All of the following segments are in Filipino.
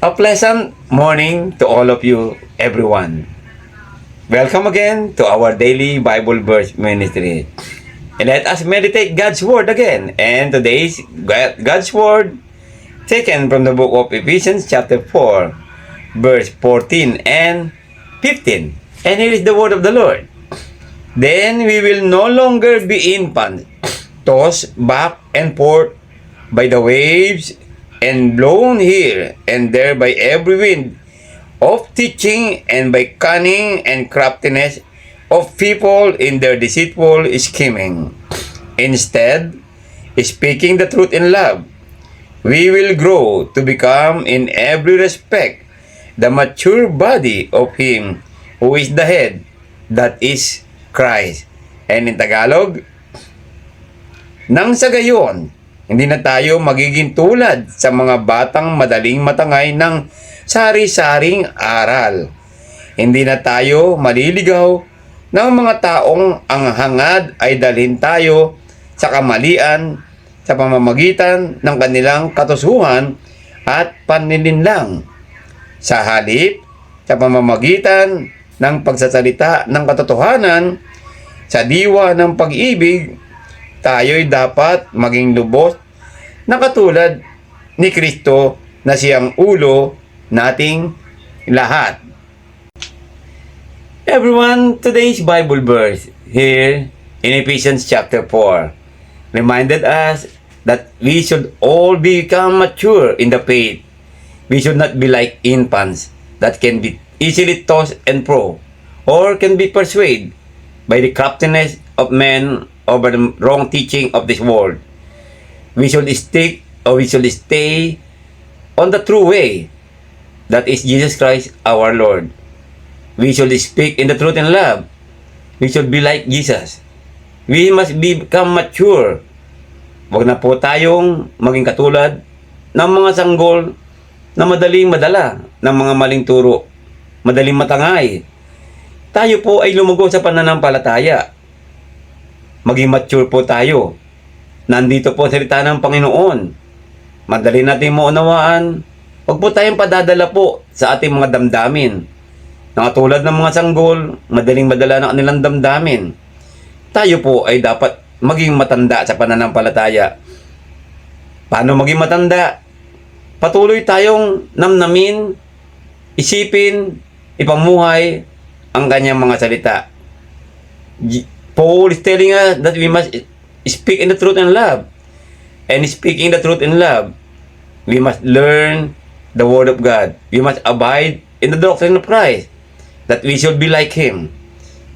A pleasant morning to all of you, everyone. Welcome again to our daily Bible verse ministry. And let us meditate God's word again. And today's God- God's word taken from the book of Ephesians chapter 4, verse 14 and 15. And here is the word of the Lord. Then we will no longer be infants, tossed back and forth by the waves and blown here and there by every wind of teaching and by cunning and craftiness of people in their deceitful scheming. Instead, speaking the truth in love, we will grow to become in every respect the mature body of Him who is the head, that is Christ. And in Tagalog, nang sa gayon, hindi na tayo magiging tulad sa mga batang madaling matangay ng sari-saring aral. Hindi na tayo maliligaw ng mga taong ang hangad ay dalhin tayo sa kamalian sa pamamagitan ng kanilang katusuhan at panininlang. Sa halip, sa pamamagitan ng pagsasalita ng katotohanan, sa diwa ng pag-ibig, tayo'y dapat maging lubos na katulad ni Kristo na siyang ulo nating lahat. Everyone, today's Bible verse here in Ephesians chapter 4 reminded us that we should all become mature in the faith. We should not be like infants that can be easily tossed and pro or can be persuaded by the craftiness of men over the wrong teaching of this world. We should stick or we should stay on the true way that is Jesus Christ our Lord. We should speak in the truth and love. We should be like Jesus. We must become mature. Huwag na po tayong maging katulad ng mga sanggol na madaling madala ng mga maling turo, madaling matangay. Tayo po ay lumago sa pananampalataya. Maging mature po tayo. Nandito po salita ng Panginoon. Madali natin maunawaan. Huwag po tayong padadala po sa ating mga damdamin. Na tulad ng mga sanggol, madaling madala ng kanilang damdamin. Tayo po ay dapat maging matanda sa pananampalataya. Paano maging matanda? Patuloy tayong namnamin, isipin, ipamuhay ang kanyang mga salita. Paul is telling us that we must speak in the truth and love. And speaking the truth in love, we must learn the Word of God. We must abide in the doctrine of Christ. That we should be like Him.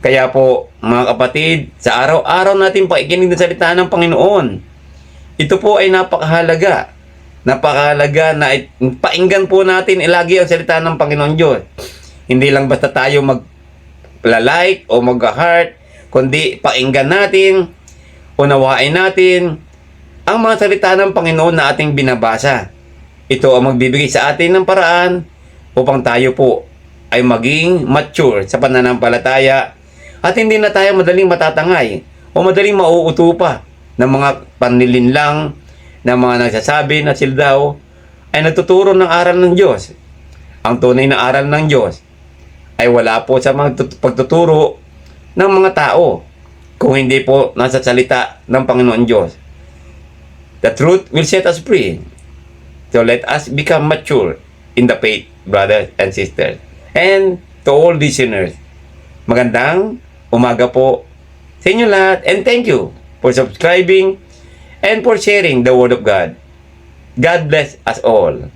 Kaya po, mga kapatid, sa araw-araw natin pakikinig ng salita ng Panginoon. Ito po ay napakahalaga. Napakahalaga na painggan po natin ilagi ang salita ng Panginoon Diyos. Hindi lang basta tayo mag-like o mag-heart, kundi painggan natin, unawain natin ang mga salita ng Panginoon na ating binabasa. Ito ang magbibigay sa atin ng paraan upang tayo po ay maging mature sa pananampalataya at hindi na tayo madaling matatangay o madaling mauuto pa ng mga panlilinlang ng mga nagsasabi na sila daw ay nagtuturo ng aral ng Diyos. Ang tunay na aral ng Diyos ay wala po sa mga tut- pagtuturo ng mga tao kung hindi po nasa salita ng Panginoon Diyos. The truth will set us free. So let us become mature in the faith, brothers and sisters. And to all listeners, magandang umaga po sa inyo lahat. And thank you for subscribing and for sharing the Word of God. God bless us all.